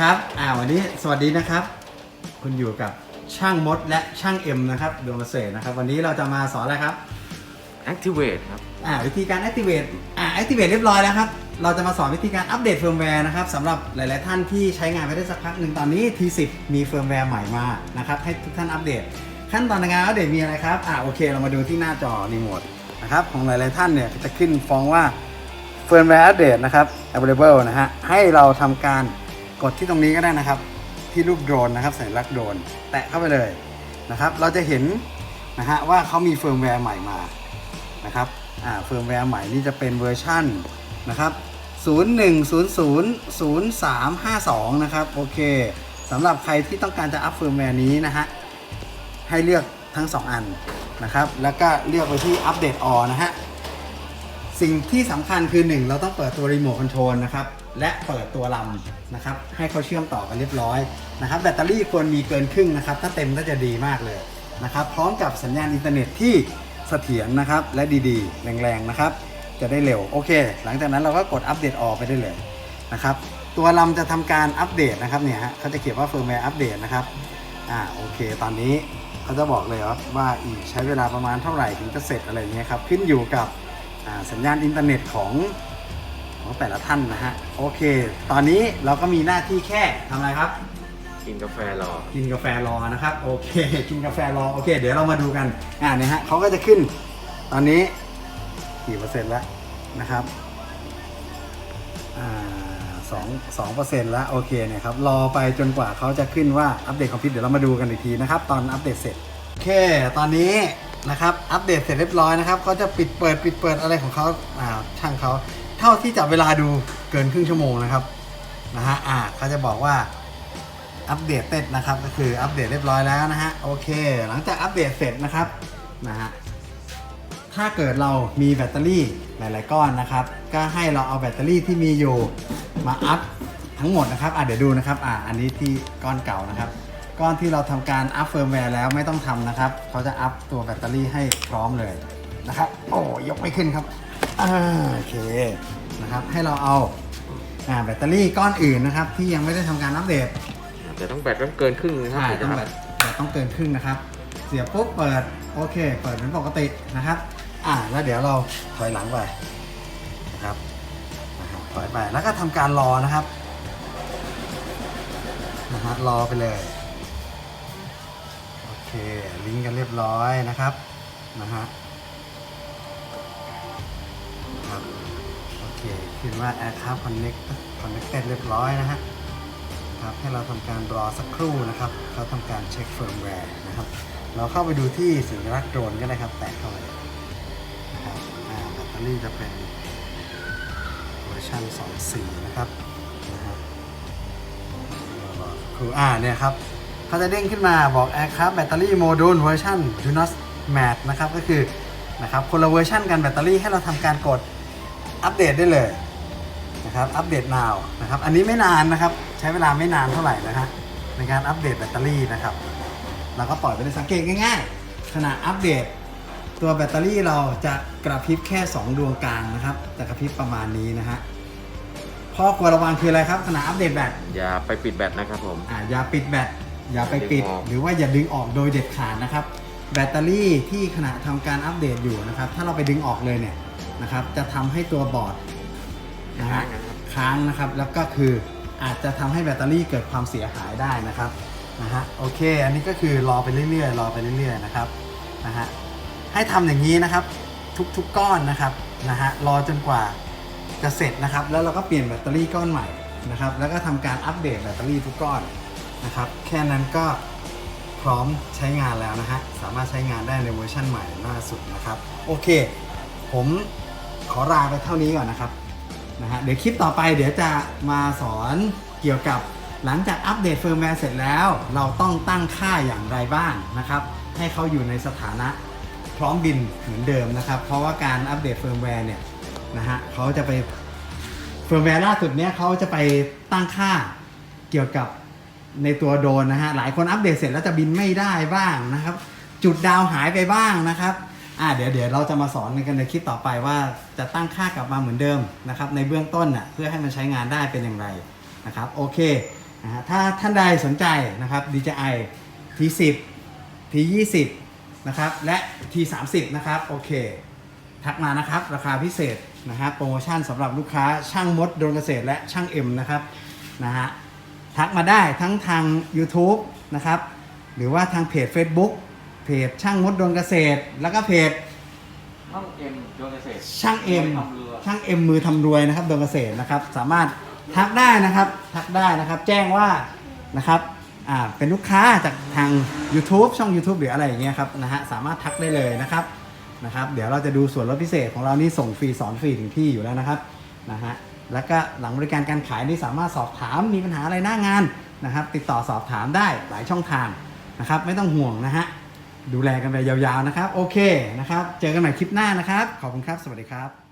ครับอ่าวันนี้สวัสดีนะครับ คุณอยู่กับช่างมดและช่างเอ็มนะครับดวงเกษตรนะครับ วันนี้เราจะมาสอนอะไรครับ Activate ครับ อ่าวิธีการ activate อ่า activate เรียบร้อยแล้วครับ เราจะมาสอนวิธีการอัปเดตเฟิร์มแวร์นะครับสำหรับหลาย ๆ ท่านที่ใช้งานไปได้สักพักหนึ่งตอนนี้ T10 มีเฟิร์มแวร์ใหม่มานะครับให้ทุกท่านอัปเดต ขั้นตอนในการอัปเดตมีอะไรครับ อ่าโอเค เรามาดูที่หน้าจอรีโมทนะครับของหลาย ๆ ท่านเนี่ยจะขึ้นฟ้องว่าเฟิร์มแวร์อัปเดตนะครับ available นะฮะให้เราทำการ กดที่ตรงนี้ก็ได้นะครับ ที่รูปโดรนนะครับสัญลักษณ์โดรนแตะเข้าไปเลยนะครับ เราจะเห็นนะฮะว่าเขามีเฟิร์มแวร์ใหม่มานะครับอ่าเฟิร์มแวร์ใหม่นี่จะเป็นเวอร์ชั่นนะครับ 01000352 นะครับโอเคสำหรับใครที่ต้องการจะอัพเฟิร์มแวร์นี้นะฮะให้เลือกทั้ง 2 อันนะครับ แล้วก็เลือกไปที่อัปเดตออนะฮะ สิ่งที่สำคัญคือ 1 เราต้องเปิดตัวรีโมทคอนโทรลนะครับ และเปิดตัวลำนะครับ ให้เขาเชื่อมต่อกันเรียบร้อยนะครับ แบตเตอรี่ควรมีเกินครึ่งนะครับ ถ้าเต็มก็จะดีมากเลยนะครับ พร้อมกับสัญญาณอินเทอร์เน็ตที่เสถียรนะครับ และดีๆ แรงๆนะครับ จะได้เร็ว โอเค หลังจากนั้นเราก็กดอัปเดตออกไปได้เลยนะครับ ตัวลำจะทำการอัปเดตนะครับเนี่ยฮะเขาจะเขียนว่าเฟิร์มแวร์อัปเดตนะครับ อ่าโอเค ตอนนี้เขาจะบอกเลยว่าอีกใช้เวลาประมาณเท่าไหร่ถึงจะเสร็จอะไรเงี้ยครับ ขึ้นอยู่กับ สัญญาณอินเทอร์เน็ตของของแต่ละท่านนะฮะ โอเค ตอนนี้เราก็มีหน้าที่แค่ทำอะไรครับ กินกาแฟรอ กินกาแฟรอนะครับ โอเค กินกาแฟรอ โอเค เดี๋ยวเรามาดูกัน อ่าเนี่ยฮะเขาก็จะขึ้น ตอนนี้กี่เปอร์เซ็นต์แล้วนะครับ อ่าสองสองเปอร์เซ็นต์แล้วโอเคเนี่ยครับ รอไปจนกว่าเขาจะขึ้นว่าอัปเดตคอมพิวเดี๋ยวเรามาดูกันอีกทีนะครับ ตอนอัปเดตเสร็จ โอเค ตอนนี้ นะครับ อัปเดตเสร็จเรียบร้อยนะครับเขาจะปิดเปิดปิดเปิดอะไรของเขาอ่าช่างเขาเท่าที่จับเวลาดูเกินครึ่งชั่วโมงนะครับนะฮะอ่าเขาจะบอกว่าอัปเดตเสร็จนะครับ ก็คืออัปเดตเรียบร้อยแล้วนะฮะโอเค หลังจากอัปเดตเสร็จนะครับนะฮะถ้าเกิดเรามีแบตเตอรี่หลาย ๆ ก้อนนะครับ ก็ให้เราเอาแบตเตอรี่ที่มีอยู่มาอัพทั้งหมดนะครับอะเดี๋ยวดูนะครับอะอันนี้ที่ก้อนเก่านะครับ ก้อนที่เราทำการอัพเฟิร์มแวร์แล้วไม่ต้องทำนะครับเขาจะอัพตัวแบตเตอรี่ให้พร้อมเลยนะครับ โอ้ยกไม่ขึ้นครับอ่าโอเคนะครับ ให้เราเอาอ่าแบตเตอรี่ก้อนอื่นนะครับ ที่ยังไม่ได้ทำการอัปเดตแต่ต้องแบตต้องเกินครึ่งนะครับใช่ถึต้องจะแบบแบบต้องเกินครึ่งนะครับ เสียบปุ๊บเปิดโอเค เปิดเป็นปกตินะครับ อ่าแล้วเดี๋ยวเราถอยหลังไปนะครับนะครับถอยไปแล้วก็ทำการรอนะครับนะฮะรอไปเลยโอเค ลิงก์กันเรียบร้อยนะครับนะฮะครับโอเคขึ้นว่า Aircraft Connect Connected เรียบร้อยนะฮะครับให้เราทำการรอสักครู่นะครับเขาทำการเช็คเฟิร์มแวร์นะครับ เราเข้าไปดูที่สัญลักษณ์โดรนก็ได้ครับ แตะเข้าไปนะครับอ่าแบตเตอรี่จะเป็นเวอร์ชัน2.4 นะครับนะฮะรารอสักครู่อ่าเนี่ยครับ เขาจะเด้งขึ้นมาบอก Aircraft Battery Module Version Do Not Match นะครับ ก็คือนะครับคนละเวอร์ชันกันแบตเตอรี่ให้เราทำการกดอัปเดตได้เลยนะครับอัปเดต now นะครับอันนี้ไม่นานนะครับ ใช้เวลาไม่นานเท่าไหร่นะฮะในการอัปเดตแบตเตอรี่นะครับเราก็ปล่อยไปเลยสังเกตง่ายๆขณะอัปเดต ตัวแบตเตอรี่เราจะกระพริบแค่ 2 ดวงกลางนะครับจะกระพริบประมาณนี้นะฮะข้อควรระวังคืออะไรครับขณะอัปเดตแบตอย่าไปปิดแบตนะครับผมอ่าอย่าปิดแบต อย่าไปปิดดึงออกหรือว่าอย่าดึงออกโดยเด็ดขาดนะครับ แบตเตอรี่ที่ขณะทำการอัปเดตอยู่นะครับ ถ้าเราไปดึงออกเลยเนี่ยนะครับ จะทำให้ตัวบอร์ดนะฮะนะครับค้างนะครับ แล้วก็คืออาจจะทำให้แบตเตอรี่เกิดความเสียหายได้นะครับนะฮะโอเค อันนี้ก็คือรอไปเรื่อยๆรอไปเรื่อยๆนะครับนะฮะให้ทำอย่างนี้นะครับทุกๆก้อนนะครับนะฮะรอจนกว่าจะเสร็จนะครับ แล้วเราก็เปลี่ยนแบตเตอรี่ก้อนใหม่นะครับ แล้วก็ทำการอัปเดตแบตเตอรี่ทุกก้อน นะครับ แค่นั้นก็พร้อมใช้งานแล้วนะฮะ สามารถใช้งานได้ในเวอร์ชันใหม่ล่าสุดนะครับ โอเค ผมขอลาไปเท่านี้ก่อนนะครับนะฮะเดี๋ยวคลิปต่อไปเดี๋ยวจะมาสอนเกี่ยวกับหลังจากอัปเดตเฟิร์มแวร์เสร็จแล้ว เราต้องตั้งค่าอย่างไรบ้างนะครับ ให้เขาอยู่ในสถานะพร้อมบินเหมือนเดิมนะครับ เพราะว่าการอัปเดตเฟิร์มแวร์เนี่ยนะฮะเขาจะไปเฟิร์มแวร์ล่าสุดเนี่ยเขาจะไปตั้งค่าเกี่ยวกับ ในตัวโดนนะฮะหลายคนอัปเดตเสร็จแล้วจะบินไม่ได้บ้างนะครับ จุดดาวหายไปบ้างนะครับอ่าเดี๋ยวเดี๋ยวเราจะมาสอนกันในคลิปต่อไปว่าจะตั้งค่ากลับมาเหมือนเดิมนะครับในเบื้องต้นน่ะเพื่อให้มันใช้งานได้เป็นอย่างไรนะครับโอเคนะฮะถ้าท่านใดสนใจนะครับ DJI T10 T20 นะครับและ T30 นะครับโอเค ทักมานะครับ ราคาพิเศษนะครับโปรโมชั่นสำหรับลูกค้าช่างมดโดรนเกษตรและช่างเอ็มนะครับนะฮะ ทักมาได้ทั้งทาง YouTube นะครับ หรือว่าทางเพจ Facebook เพจช่างมดโดรนเกษตร แล้วก็เพจช่องเอ็มโดนเกษตรช่างเอ็มทำเรือช่างเอ็มมือทำรวยนะครับโดรนเกษตรนะครับ สามารถทักได้นะครับ ทักได้นะครับ แจ้งว่านะครับอ่าเป็นลูกค้าจากทาง YouTube ช่อง YouTube หรืออะไรอย่างเงี้ยครับนะฮะสามารถทักได้เลยนะครับนะครับ เดี๋ยวเราจะดูส่วนลดพิเศษของเรานี่ส่งฟรีสอนฟรีถึงที่อยู่แล้วนะครับนะฮะ แล้วก็หลังบริการการขายนี่สามารถสอบถามมีปัญหาอะไรหน้างานนะครับ ติดต่อสอบถามได้หลายช่องทางนะครับ ไม่ต้องห่วงนะฮะดูแลกันไปยาวๆนะครับ โอเคนะครับ เจอกันใหม่คลิปหน้านะครับ ขอบคุณครับ สวัสดีครับ